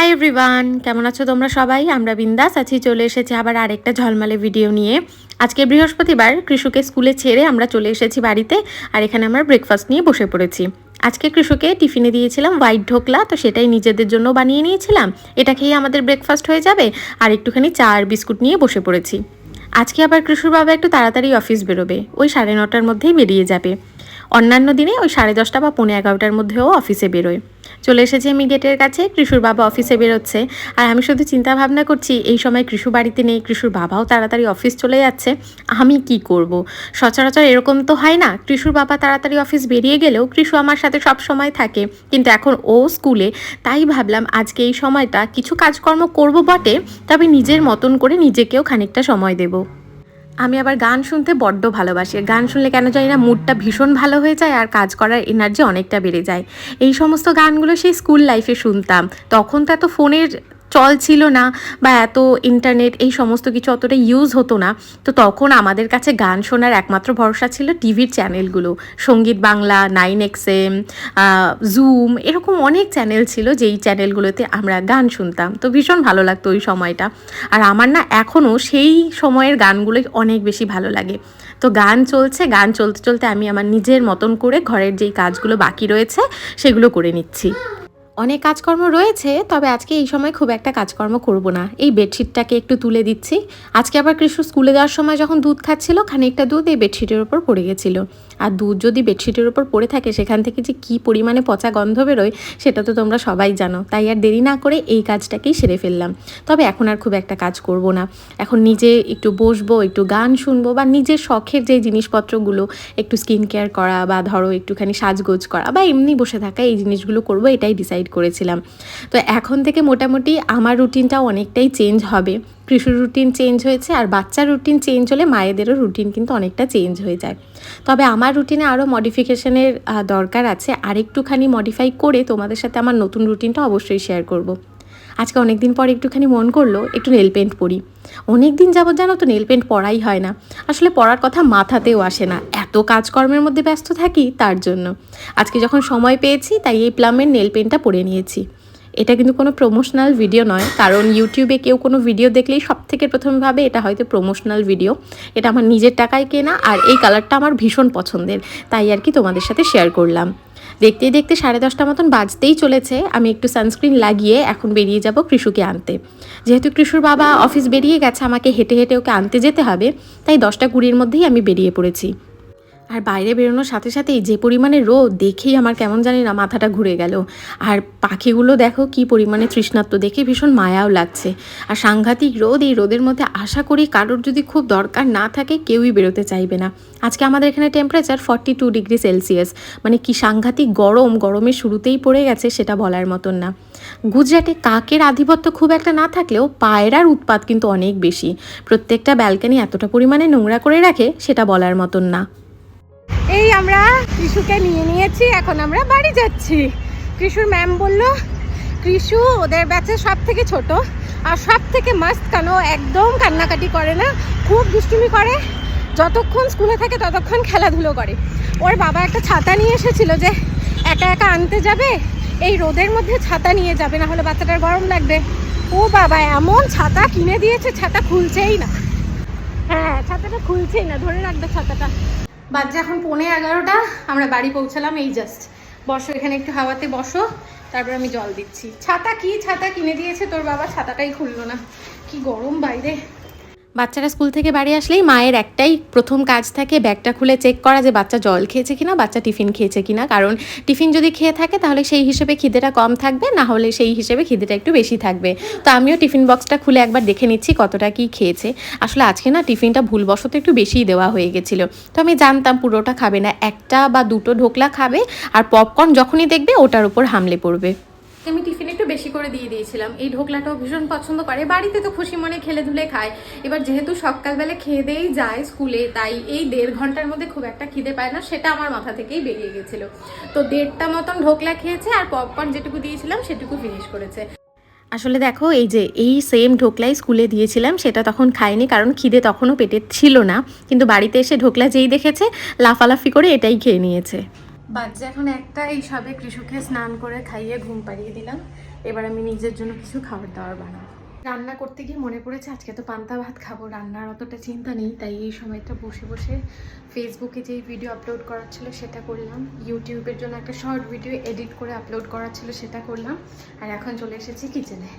Hi everyone কেমন আছো তোমরা সবাই? আমরা বিন্দাস আছি, চলে এসেছি আবার আরেকটা ঝলমালে ভিডিও নিয়ে। আজকে বৃহস্পতিবার কৃষকে স্কুলে ছেড়ে আমরা চলে এসেছি বাড়িতে আর এখানে আমরা ব্রেকফাস্ট নিয়ে বসে পড়েছি। আজকে কৃষকে টিফিনে দিয়েছিলাম হোয়াইট ঢোকলা, তো সেটাই নিজেদের জন্য বানিয়ে নিয়েছিলাম। এটা খেয়ে আমাদের ব্রেকফাস্ট হয়ে যাবে আর একটুখানি চা আর বিস্কুট নিয়ে বসে পড়েছি। আজকে আবার কৃষুর বাবা একটু তাড়াতাড়ি অফিস বেরোবে, ওই সাড়ে নটার মধ্যেই বেরিয়ে যাবে। অন্যান্য দিনে ওই সাড়ে দশটা বা পৌনে এগারোটার মধ্যেও অফিসে বেরোয়। চলে এসেছি আমি গেটের কাছে, কৃষুর বাবা অফিসে বেরোচ্ছে। আর আমি শুধু চিন্তা ভাবনা করছি, এই সময় কৃষু বাড়িতে নেই, কৃষুর বাবাও তাড়াতাড়ি অফিস চলে যাচ্ছে, আমি কি করব। সচরাচর এরকম তো হয় না, কৃষুর বাবা তাড়াতাড়ি অফিস বেরিয়ে গেলেও কৃষু আমার সাথে সব সময় থাকে। কিন্তু এখন ও স্কুলে, তাই ভাবলাম আজকে এই সময়টা কিছু কাজকর্ম করব বটে, তবে নিজের মতন করে নিজেকেও খানিকটা সময় দেবো। আমি আবার গান শুনতে বড্ড ভালোবাসি। গান শুনলে কেন জানি না মুডটা ভীষণ ভালো হয়ে যায় আর কাজ করার এনার্জি অনেকটা বেড়ে যায়। এই সমস্ত গানগুলো সেই স্কুল লাইফে শুনতাম। তখন তো এত ফোনের চল ছিল না বা এত ইন্টারনেট এই সমস্ত কিছু অতটা ইউজ হতো না। তো তখন আমাদের কাছে গান শোনার একমাত্র ভরসা ছিল টিভির চ্যানেলগুলো সংগীত বাংলা নাইন এক্সএম জুম এরকম অনেক চ্যানেল ছিল যেই চ্যানেলগুলোতে আমরা গান শুনতাম। তো ভীষণ ভালো লাগতো ওই সময়টা। আর আমার না এখনও সেই সময়ের গানগুলোই অনেক বেশি ভালো লাগে। তো গান চলছে, গান চলতে চলতে আমি আমার নিজের মতন করে ঘরের যেই কাজগুলো বাকি রয়েছে সেগুলো করে নিচ্ছি। অনেক কাজকর্ম রয়েছে, তবে আজকে এই সময় খুব একটা কাজকর্ম করব না। এই বেডশিটটাকে একটু তুলে দিচ্ছি। আজকে আবার কৃষ্ণ স্কুলে যাওয়ার সময় যখন দুধ খাচ্ছিল, খানিকটা দুধ এই বেডশিটের ওপর পড়ে গেছিল। আর দুধ যদি বেডশিটের ওপর পড়ে থাকে, সেখান থেকে যে কী পরিমাণে পচা গন্ধ বেরোয়, সেটা তো তোমরা সবাই জানো। তাই আর দেরি না করে এই কাজটাকেই সেরে ফেললাম। তবে এখন আর খুব একটা কাজ করব না। এখন নিজে একটু বসবো, একটু গান শুনব, বা নিজের শখের যে জিনিসপত্রগুলো, একটু স্কিন কেয়ার করা, বা ধরো একটুখানি সাজগোজ করা, বা এমনি বসে থাকা, এই জিনিসগুলো করব, এটাই ডিসাইড করেছিলাম। তো এখন থেকে মোটামুটি আমার রুটিনটাও অনেকটাই চেঞ্জ হবে। কৃষির রুটিন চেঞ্জ হয়েছে আর বাচ্চার রুটিন চেঞ্জ হলে মায়েদেরও রুটিন কিন্তু অনেকটা চেঞ্জ হয়ে যায়। তবে আমার রুটিনে আরও মডিফিকেশনের দরকার আছে। আর একটুখানি মডিফাই করে তোমাদের সাথে আমার নতুন রুটিনটা অবশ্যই শেয়ার করব। আজকে অনেক দিন পর একটুখানি মন করল, একটু নেল পেন্ট পরি। অনেক দিন যাবত জানো তো নেল পেন্ট পড়াই হয় না। আসলে পড়ার কথা মাথাতেও আসে না। এত কাজকর্মের মধ্যে ব্যস্ত থাকি তার জন্য। আজকে যখন সময় পেয়েছি, তাই এই প্লামের নেল পেন্টটা পরে নিয়েছি। এটা কিন্তু কোনো প্রমোশনাল ভিডিও নয়, কারণ ইউটিউবে কেউ কোনো ভিডিও দেখলেই সব থেকে প্রথমে ভাবে এটা হয়তো প্রমোশনাল ভিডিও এটা আমার নিজের টাকায় কেনা, আর এই কালারটা আমার ভীষণ পছন্দের। তাই আর কি তোমাদের সাথে শেয়ার করলাম। দেখতে দেখতে সাড়ে দশটা মতন বাজতেই চলেছে। আমি একটু সানস্ক্রিন লাগিয়ে এখন বেরিয়ে যাব কৃষুকে আনতে। যেহেতু কৃষুর বাবা অফিস বেরিয়ে গেছে, আমাকে হেঁটে হেঁটে ওকে আনতে যেতে হবে, তাই দশটা কুড়ির মধ্যেই আমি বেরিয়ে পড়েছি। আর বাইরে বেরোনোর সাথে সাথেই যে পরিমাণে রোদ, দেখেই আমার কেমন জানি না মাথাটা ঘুরে গেল। আর পাখিগুলো দেখো কি পরিমাণে তৃষ্ণাত্ম দেখে ভীষণ মায়াও লাগছে। আর সাংঘাতিক রোদ, এই রোদের মধ্যে আশা করি কারোর যদি খুব দরকার না থাকে কেউই বেরোতে চাইবে না। আজকে আমাদের এখানে temperature forty two degree Celsius মানে কি সাংঘাতিক গরম, গরমের শুরুতেই পড়ে গেছে সেটা বলার মতন না। গুজরাটে কাকের আধিপত্য খুব একটা না থাকলেও পায়রার উৎপাত কিন্তু অনেক বেশি। প্রত্যেকটা ব্যালকানি এতটা পরিমাণে নোংরা করে রাখে সেটা বলার মতন না। এই আমরা কৃষুকে নিয়ে নিয়েছি, এখন আমরা বাড়ি যাচ্ছি। কৃষুর ম্যাম বলল, কৃষু, ওদের ব্যাচে সব থেকে ছোট আর সব থেকে মাস্ত কেন একদম কান্নাকাটি করে না, খুব দুষ্টুমি করে। যতক্ষণ স্কুলে থাকে, ততক্ষণ খেলাধুলো করে। ওর বাবা একটা ছাতা নিয়ে এসেছিল যে, একা একা আনতে যাবে? এই রোদের মধ্যে ছাতা নিয়ে যাবে, না হলে বাচ্চাটার গরম লাগবে। ও বাবা, এমন ছাতা কিনে দিয়েছে, ছাতা খুলছেই না। হ্যাঁ ছাতাটা খুলছেই না, ধরে রাখবে ছাতাটা। বাজে এখন পৌনে এগারোটা, আমরা বাড়ি পৌঁছালাম, এই জাস্ট বসো এখানে একটু হাওয়াতে বসো, তারপর আমি জল দিচ্ছি। ছাতা কি? ছাতা কিনে দিয়েছে তোর বাবা, ছাতাটাই খুললো না। কি গরম বাইরে। বাচ্চারা স্কুল থেকে বাড়ি আসলেই মায়ের একটাই প্রথম কাজ থাকে ব্যাগটা খুলে চেক করা যে বাচ্চা জল খেয়েছে কিনা, বাচ্চা টিফিন খেয়েছে কিনা। কারণ টিফিন যদি খেয়ে থাকে তাহলে সেই হিসেবে খিদেটা কম থাকবে, না হলে সেই হিসেবে খিদেটা একটু বেশি থাকবে। তো আমিও টিফিন বক্সটা খুলে একবার দেখে নিচ্ছি কতটা কি খেয়েছে। আসলে আজকে না টিফিনটা ভুলবশত একটু বেশিই দেওয়া হয়ে গেছিল। তো আমি জানতাম পুরোটা খাবে না, একটা বা দুটো ঢোকলা খাবে, আর পপকর্ন যখনই দেখবে ওটার উপর হামলে পড়বে। আমি টিফিন একটু বেশি করে দিয়ে দিয়েছিলাম। এই ঢোকলাটাও ভীষণ পছন্দ করে। বাড়িতে তো খুশি মনে খেলে ধুলে খায়। এবার যেহেতু সকালবেলা খেয়ে দিয়েই যায় স্কুলে, তাই এই দেড় ঘণ্টার মধ্যে খুব একটা খিদে পায় না, সেটা আমার মাথা থেকেই বেরিয়ে গেছিল। তো দেড়টা মতন ঢোকলা খেয়েছে আর পপকর্ন যেটুকু দিয়েছিলাম, সেটুকু ফিনিশ করেছে। আসলে দেখো, এই যে এই সেম ঢোকলাই স্কুলে দিয়েছিলাম, সেটা তখন খায়নি কারণ খিদে তখনও পেটে ছিল না। কিন্তু বাড়িতে এসে ঢোকলা যেই দেখেছে, লাফালাফি করে এটাই খেয়ে নিয়েছে। বাচ্চা এখন একটা এই সবে কৃষককে স্নান করে খাইয়ে ঘুম পাড়িয়ে দিলাম। এবার আমি নিজের জন্য কিছু খাবার দাবার বানাবো। রান্না করতে গিয়ে মনে পড়েছে, আজকে তো পান্তা ভাত খাব। রান্নার অতটা চিন্তা নেই, তাই এই সময়টা বসে বসে ফেসবুকে যে ভিডিও আপলোড করার ছিল সেটা করলাম। ইউটিউবের জন্য একটা শর্ট ভিডিও এডিট করে আপলোড করার ছিল সেটা করলাম। আর এখন চলে এসেছি কিচেনে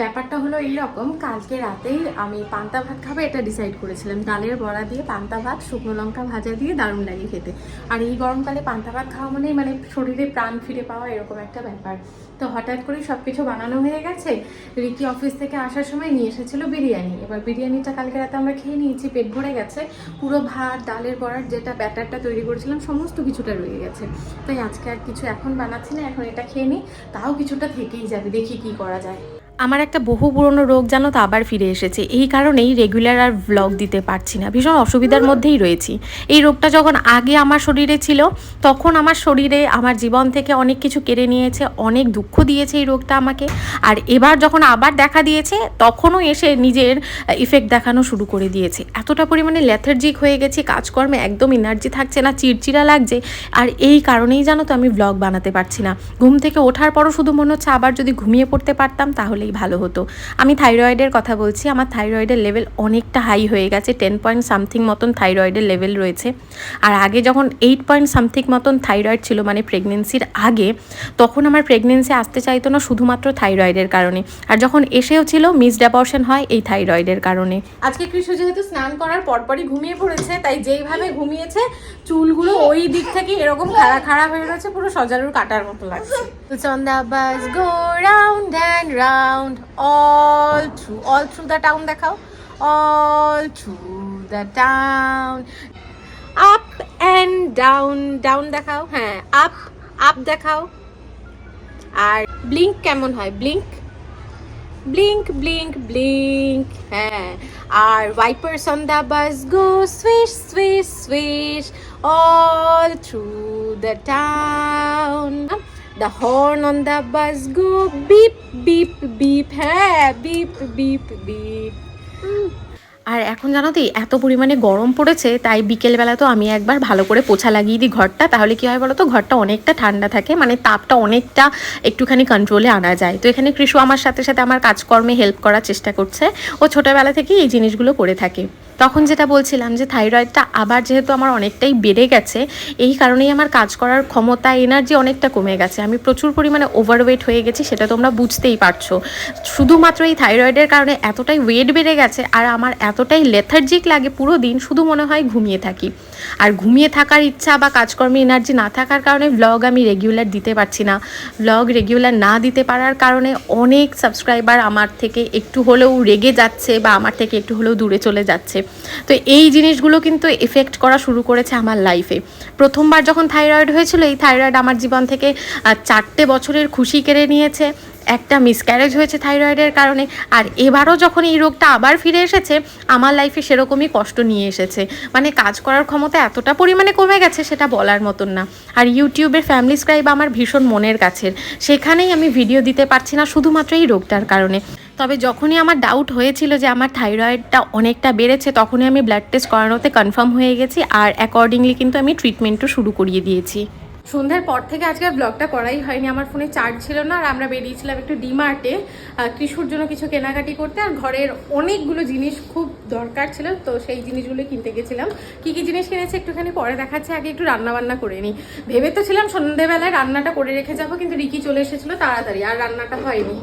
ব্যাপারটা হলো এইরকম কালকে রাতেই আমি পান্তা ভাত খাব এটা ডিসাইড করেছিলাম। ডালের বড়া দিয়ে পান্তা ভাত, শুকনো লঙ্কা ভাজা দিয়ে দারুণ লাগে খেতে। আর এই গরমকালে পান্তা ভাত খাওয়া মানেই মানে শরীরে প্রাণ ফিরে পাওয়া এরকম একটা ব্যাপার। তো হঠাৎ করে সব কিছু বানানো হয়ে গেছে। রিকি অফিস থেকে আসার সময় নিয়ে এসেছিল বিরিয়ানি। এবার বিরিয়ানিটা কালকে রাতে আমরা খেয়ে নিয়েছি, পেট ভরে গেছে। পুরো ভাত, ডালের বড়ার যেটা ব্যাটারটা তৈরি করেছিলাম, সমস্ত কিছুটা রয়ে গেছে। তাই আজকে আর কিছু এখন বানাচ্ছি না, এখন এটা খেয়ে নিই। তাও কিছুটা থেকেই যাবে, দেখি কি করা যায়। আমার একটা বহু পুরনো রোগ জানো তো আবার ফিরে এসেছে। এই কারণেই রেগুলার আর ব্লগ দিতে পারছি না। ভীষণ অসুবিধার মধ্যেই রয়েছি। এই রোগটা যখন আগে আমার শরীরে ছিল, তখন আমার শরীরে আমার জীবন থেকে অনেক কিছু কেড়ে নিয়েছে, অনেক দুঃখ দিয়েছে এই রোগটা আমাকে। আর এবার যখন আবার দেখা দিয়েছে, তখনও এসে নিজের ইফেক্ট দেখানো শুরু করে দিয়েছে। এতটা পরিমাণে ল্যাথার্জিক হয়ে গেছি, কাজকর্মে একদম এনার্জি থাকছে না, চিড়চিড়া লাগছে। আর এই কারণেই জানো তো আমি ব্লগ বানাতে পারছি না। ঘুম থেকে ওঠার পরও শুধু মনে হচ্ছে আবার যদি ঘুমিয়ে পড়তে পারতাম, তাহলেই ভালো হতো। আমি থাইরয়েডের কথা বলছি আমার থাইরয়েডের লেভেল অনেকটা হাই হয়ে গেছে টেন পয়েন্ট সামথিং মতন থাইরয়েডের লেভেল রয়েছে। আর আগে যখন এইট পয়েন্ট সামথিং মতন থাইরয়েড ছিল মানে প্রেগনেন্সির আগে তখন আমার প্রেগনেন্সি আসতে চাইতো না শুধুমাত্র থাইরয়েডের কারণে। আর যখন এসেও ছিল মিসড অ্যাবর্শন হয় এই থাইরয়েডের কারণে। আজকে কৃষ্ণ যেহেতু স্নান করার পরপরই ঘুমিয়ে পড়েছে তাই যেইভাবে ঘুমিয়েছে চুলগুলো ওই দিক থেকে এরকম খাড়া খাড়া হয়ে রয়েছে পুরো সজারুর কাটার মতো লাগছে। Chanda bus go round and round all through all through the town দেখাও all through the town up and down down দেখাও হ্যাঁ আপ আপ দেখাও আর ব্লিঙ্ক কেমন হয়? ব্লিঙ্ক ব্লিঙ্ক ব্লিঙ্ক ব্লিঙ্ক হ্যাঁ। আর wipers on the bus go swish swish swish all through the town the horn on the bus go beep beep beep হ্যাঁ beep beep beep আর এখন জানো তো এত পরিমাণে গরম পড়েছে, তাই বিকেলবেলা তো আমি একবার ভালো করে পোছা লাগিয়ে দিই ঘরটা। তাহলে কি হয় বলো তো, ঘরটা অনেকটা ঠান্ডা থাকে মানে তাপটা অনেকটা একটুখানি কন্ট্রোলে আনা যায়। তো এখানে কৃষু আমার সাথে সাথে আমার কাজকর্মে হেল্প করার চেষ্টা করছে। ও ছোটোবেলা থেকেই এই জিনিসগুলো করে থাকে। তখন যেটা বলছিলাম যে থাইরয়েডটা আবার যেহেতু আমার অনেকটাই বেড়ে গেছে, এই কারণেই আমার কাজ করার ক্ষমতা এনার্জি অনেকটা কমে গেছে। আমি প্রচুর পরিমাণে ওভারওয়েট হয়ে গেছি, সেটা তোমরা বুঝতেই পারছ। শুধুমাত্র এই থাইরয়েডের কারণে এতটাই ওয়েট বেড়ে গেছে, আর আমার এতটাই লেথার্জিক লাগে পুরো দিন, শুধু মনে হয় ঘুমিয়ে থাকি। আর ঘুমিয়ে থাকার ইচ্ছা বা কাজকর্মে এনার্জি না থাকার কারণে ব্লগ আমি রেগুলার দিতে পারছি না। ব্লগ রেগুলার না দিতে পারার কারণে অনেক সাবস্ক্রাইবার আমার থেকে একটু হলেও রেগে যাচ্ছে বা আমার থেকে একটু হলেও দূরে চলে যাচ্ছে। তো এই জিনিসগুলো কিন্তু এফেক্ট করা শুরু করেছে আমার লাইফে প্রথমবার যখন থাইরয়েড হয়েছিল, এই থাইরয়েড আমার জীবন থেকে চারটে বছরের খুশি কেড়ে নিয়েছে। একটা মিসক্যারেজ হয়েছে থাইরয়েডের কারণে, আর এবারও যখন এই রোগটা আবার ফিরে এসেছে, আমার লাইফে সেরকমই কষ্ট নিয়ে এসেছে। মানে কাজ করার ক্ষমতা এতটা পরিমাণে কমে গেছে সেটা বলার মতন না। আর ইউটিউবের ফ্যামিলি স্ক্রাইব আমার ভীষণ মনের কাছের। সেখানেই আমি ভিডিও দিতে পারছি না শুধুমাত্র এই রোগটার কারণে। তবে যখনই আমার ডাউট হয়েছিল যে আমার থাইরয়েডটা অনেকটা বেড়েছে, তখনই আমি ব্লাড টেস্ট করানোতে কনফার্ম হয়ে গেছি, আর অ্যাকর্ডিংলি কিন্তু আমি ট্রিটমেন্টও শুরু করিয়ে দিয়েছি। সন্ধ্যার পর থেকে আজকে আর ব্লগটা করাই হয়নি। আমার ফোনে চার্জ ছিল না আর আমরা বেরিয়েছিলাম একটু ডিমার্টে কৃষুর জন্য কিছু কেনাকাটি করতে। আর ঘরের অনেকগুলো জিনিস খুব দরকার ছিল, তো সেই জিনিসগুলো কিনতে গেছিলাম। কি কি জিনিস কিনেছে একটুখানি পরে দেখাচ্ছে, আগে একটু রান্না বান্না করে নিই। ভেবে তো ছিলাম সন্ধ্যেবেলায় রান্নাটা করে রেখে যাব, কিন্তু রিকি চলে এসেছিল তাড়াতাড়ি, আর রান্নাটা হয়নি।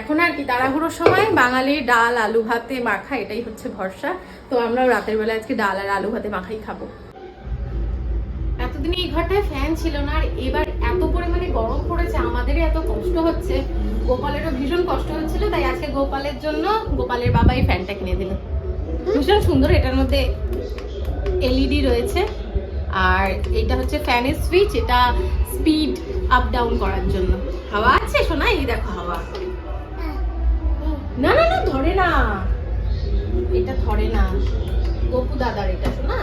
এখন আর কি, তাড়াহুড়োর সময় বাঙালির ডাল, আলু ভাতে, মাখা, এটাই হচ্ছে ভরসা। তো আমরাও রাতের বেলা আজকে ডাল আর আলু ভাতে, মাখাই খাব। এতদিন এই ঘরটায় ফ্যান ছিল না, আর এবার এত পরিমাণে গরম পড়েছে, আমাদেরই এত কষ্ট হচ্ছে। গোপালেরও ভীষণ কষ্ট হচ্ছিল, তাই আজকে গোপালের জন্য গোপালের বাবা এই ফ্যানটা কিনে দিল। ভীষণ সুন্দর, এটার মধ্যে এলইডি রয়েছে, আর এটা হচ্ছে ফ্যানের সুইচ, এটা স্পিড আপ ডাউন করার জন্য। হাওয়া আছে শোনা এই দেখো হাওয়া। না না না, ধরে না। এটা ধরে না। গপু দাদার এটা শোনা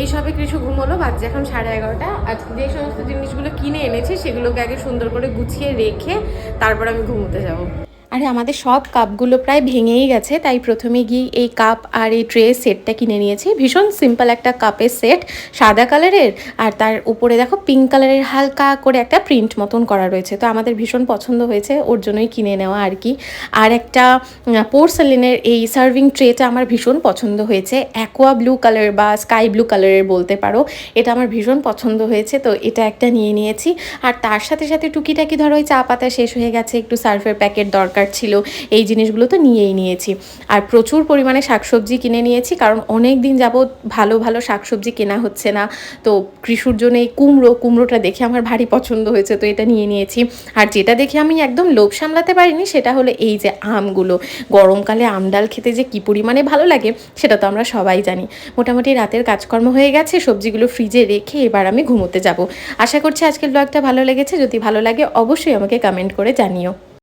এই সবে কিছু ঘুমোলো বাজছে এখন সাড়ে এগারোটা। আজকে যে সমস্ত জিনিসগুলো কিনে এনেছি, সেগুলোকে আগে সুন্দর করে গুছিয়ে রেখে তারপর আমি ঘুমোতে যাব। আরে, আমাদের সব কাপগুলো প্রায় ভেঙেই গেছে, তাই প্রথমে গিয়ে এই কাপ আর এই ট্রে সেটটা কিনে নিয়েছি। ভীষণ সিম্পল একটা কাপের সেট, সাদা কালারের, আর তার উপরে দেখো পিঙ্ক কালারের হালকা করে একটা প্রিন্ট মতন করা রয়েছে। তো আমাদের ভীষণ পছন্দ হয়েছে, ওর জন্যই কিনে নেওয়া আর কি। আর একটা পোর্সেলিনের এই সার্ভিং ট্রেটা আমার ভীষণ পছন্দ হয়েছে। অ্যাকোয়া ব্লু কালার বা স্কাই ব্লু কালারের বলতে পারো, এটা আমার ভীষণ পছন্দ হয়েছে, তো এটা একটা নিয়ে নিয়েছি। আর তার সাথে সাথে টুকিটাকি ধরো, ওই চা পাতা শেষ হয়ে গেছে, একটু সার্ফের প্যাকেট দরকার ছিল, এই জিনিসগুলো তো নিয়েই নিয়েছি। আর প্রচুর পরিমাণে শাকসবজি কিনে নিয়েছি, কারণ অনেক দিন যাবৎ ভালো ভালো শাকসবজি কেনা হচ্ছে না। তো কৃষুর জন্য এই কুমড়ো, কুমড়োটা দেখে আমার ভারী পছন্দ হয়েছে, তো এটা নিয়ে নিয়েছি। আর যেটা দেখে আমি একদম লোভ সামলাতে পারিনি, সেটা হলো এই যে আমগুলো। গরমকালে আম ডাল খেতে যে কী পরিমাণে ভালো লাগে, সেটা তো আমরা সবাই জানি। মোটামুটি রাতের কাজকর্ম হয়ে গেছে, সবজিগুলো ফ্রিজে রেখে এবার আমি ঘুমোতে যাব। আশা করছি আজকের ব্লগটা ভালো লেগেছে, যদি ভালো লাগে অবশ্যই আমাকে কমেন্ট করে জানিও।